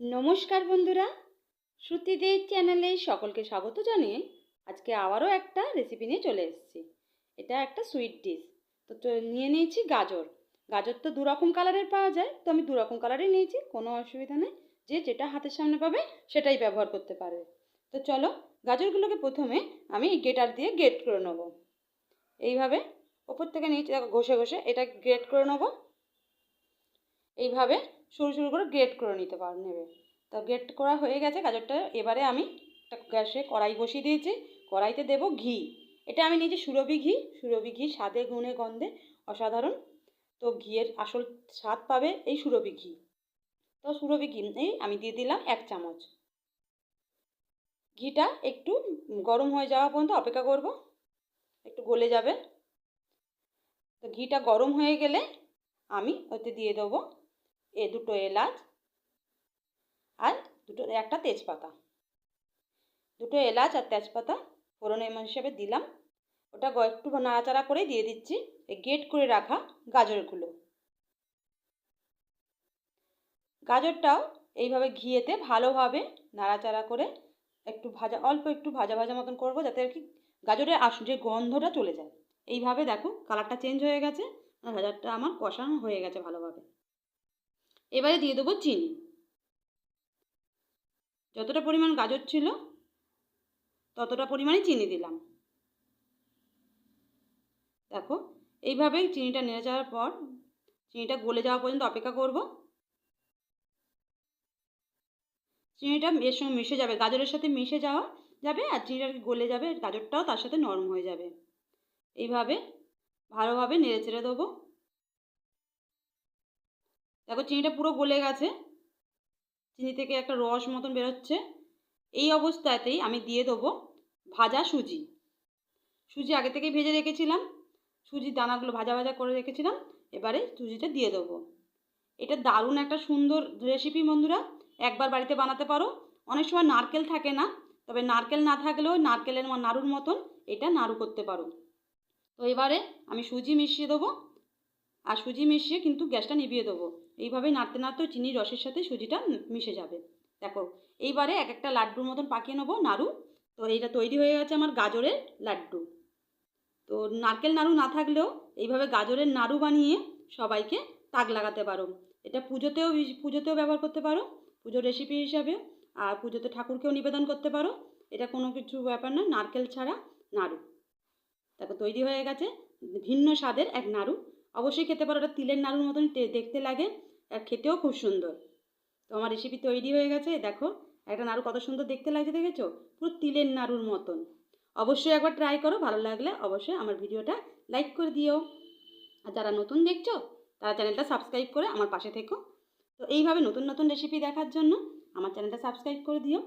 নমস্কার বন্ধুরা। শ্রুতিদের চ্যানেলে সকলকে স্বাগত জানিয়ে আজকে আবারও একটা রেসিপি নিয়ে চলে এসেছি। এটা একটা সুইট ডিশ তো নিয়ে নিয়েছি গাজর। গাজর তো দু রকম কালারের পাওয়া যায়, তো আমি দুরকম কালারই নিয়েছি, কোনো অসুবিধা নেই। যে যেটা হাতের সামনে পাবে, সেটাই ব্যবহার করতে পারবে। তো চলো, গাজরগুলোকে প্রথমে আমি গেটার দিয়ে গেট করে নেব। এইভাবে ওপর থেকে নিচে ঘষে ঘষে এটা গ্রেট করে নেব। এইভাবে সরু সরু করে গ্রেট করে নিতে পার, নেবে। তো গ্রেট করা হয়ে গেছে গাজরটা। এবারে আমি একটা গ্যাসে কড়াই বসিয়ে দিয়েছি। কড়াইতে দেব ঘি। এটা আমি নিয়েছি সুরভি ঘি। সুরভি ঘি স্বাদে, গুণে, গন্ধে অসাধারণ। তো ঘিয়ের আসল স্বাদ পাবে এই সুরভি ঘি। তো সুরভি ঘি এই আমি দিয়ে দিলাম এক চামচ। ঘিটা একটু গরম হয়ে যাওয়া পর্যন্ত অপেক্ষা করব। একটু গলে যাবে। তো ঘিটা গরম হয়ে গেলে আমি ওতে দিয়ে দেবো এ দুটো এলাচ আর দুটো, একটা তেজপাতা। দুটো এলাচ আর তেজপাতা ফোড়ন এমন হিসেবে দিলাম। ওটা একটু নাড়াচাড়া করে দিয়ে দিচ্ছি। গেট করে রাখা গাজরগুলো। গাজরটাও এইভাবে ঘিয়েতে ভালোভাবে নাড়াচাড়া করে একটু ভাজা, অল্প একটু ভাজা ভাজা মতন করব যাতে আর কি গাজরের আস, যে গন্ধটা চলে যায়। এইভাবে দেখো, কালারটা চেঞ্জ হয়ে গেছে। গাজরটা আমার কষানো হয়ে গেছে ভালোভাবে। এবারে দিয়ে দেবো চিনি। যতটা পরিমাণ গাজর ছিল, ততটা পরিমাণে চিনি দিলাম। দেখো এইভাবে চিনিটা নেড়ে যাওয়ার পর, চিনিটা গলে যাওয়া পর্যন্ত অপেক্ষা করব। চিনিটা এর সঙ্গে মিশে যাবে, গাজরের সাথে মিশে যাওয়া যাবে আর চিনিটা গলে যাবে, গাজরটাও তার সাথে নরম হয়ে যাবে। এইভাবে ভালোভাবে নেড়ে চেড়ে দেবো। দেখো চিনিটা পুরো গলে গেছে। চিনি থেকে একটা রস মতন বেরোচ্ছে। এই অবস্থাতেই আমি দিয়ে দেবো ভাজা সুজি। সুজি আগে থেকেই ভেজে রেখেছিলাম। সুজির দানাগুলো ভাজা ভাজা করে রেখেছিলাম। এবারে সুজিটা দিয়ে দেবো। এটা দারুণ একটা সুন্দর রেসিপি বন্ধুরা। একবার বাড়িতে বানাতে পারো। অনেক সময় নারকেল থাকে না, তবে নারকেল না থাকলেও নারকেলের নাড়ুর মতন এটা নাড়ু করতে পারো। তো এবারে আমি সুজি মিশিয়ে দেবো। আর সুজি মিশিয়ে কিন্তু গ্যাসটা নিভিয়ে দেবো। এইভাবেই নাড়তে নাড়তে চিনির রসের সাথে সুজিটা মিশে যাবে। দেখো, এইবারে এক একটা লাড্ডুর মতন পাকিয়ে নেব নাড়ু। তো এইটা তৈরি হয়ে গেছে আমার গাজরের লাড্ডু। তো নারকেল নাড়ু না থাকলেও এইভাবে গাজরের নাড়ু বানিয়ে সবাইকে তাক লাগাতে পারো। এটা পুজোতেও পুজোতেও ব্যবহার করতে পারো, পুজোর রেসিপি হিসাবে। আর পুজোতে ঠাকুরকেও নিবেদন করতে পারো। এটা কোনো কিছু ব্যাপার না, নারকেল ছাড়া নাড়ু। দেখো, তৈরি হয়ে গেছে ভিন্ন স্বাদের এক নাড়ু। অবশ্যই খেতে পারো। ওটা তিলের নাড়ুর মতন দেখতে লাগে আর খেতেও খুব সুন্দর। তো আমার রেসিপি তৈরি হয়ে গেছে। দেখো, একটা নাড়ু কত সুন্দর দেখতে লাগছে, দেখেছ? পুরো তিলের নাড়ুর মতন। অবশ্যই একবার ট্রাই করো, ভালো লাগলে অবশ্যই আমার ভিডিওটা লাইক করে দিও। আর যারা নতুন দেখছ, তারা চ্যানেলটা সাবস্ক্রাইব করে আমার পাশে থেকো। তো এইভাবে নতুন নতুন রেসিপি দেখার জন্য আমার চ্যানেলটা সাবস্ক্রাইব করে দিও।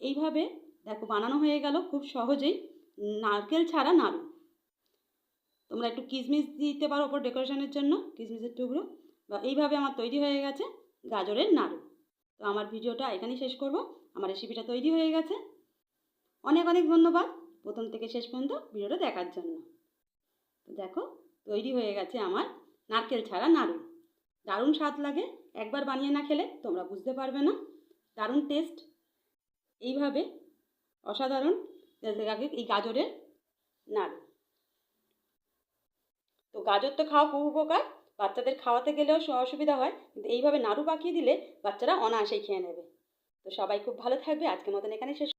এইভাবে দেখো, বানানো হয়ে গেল খুব সহজেই। নারকেল ছাড়া নাড়ু। তোমরা একটু কিশমিশ দিতে পারো ওপর ডেকোরেশনের জন্য কিশমিশের টুকরো। বা এইভাবে আমার তৈরি হয়ে গেছে গাজরের নাড়ু। তো আমার ভিডিওটা এখানেই শেষ করব, আমার রেসিপিটা তৈরি হয়ে গেছে। অনেক অনেক ধন্যবাদ প্রথম থেকে শেষ পর্যন্ত ভিডিওটা দেখার জন্য। দেখো, তৈরি হয়ে গেছে আমার নারকেল ছাড়া নাড়ু। দারুণ স্বাদ লাগে, একবার বানিয়ে না খেলে তোমরা বুঝতে পারবে না। দারুণ টেস্ট এইভাবে অসাধারণ, এই গাজরের নাড়ু। গাজর তো খাওয়া খুব উপকার। বাচ্চাদের খাওয়াতে গেলেও অসুবিধা হয়। কিন্তু এইভাবে নাড়ু পাকিয়ে দিলে বাচ্চারা অনায়াসেই খেয়ে নেবে। তো সবাই খুব ভালো থাকবে। আজকের মতন এখানে শেষ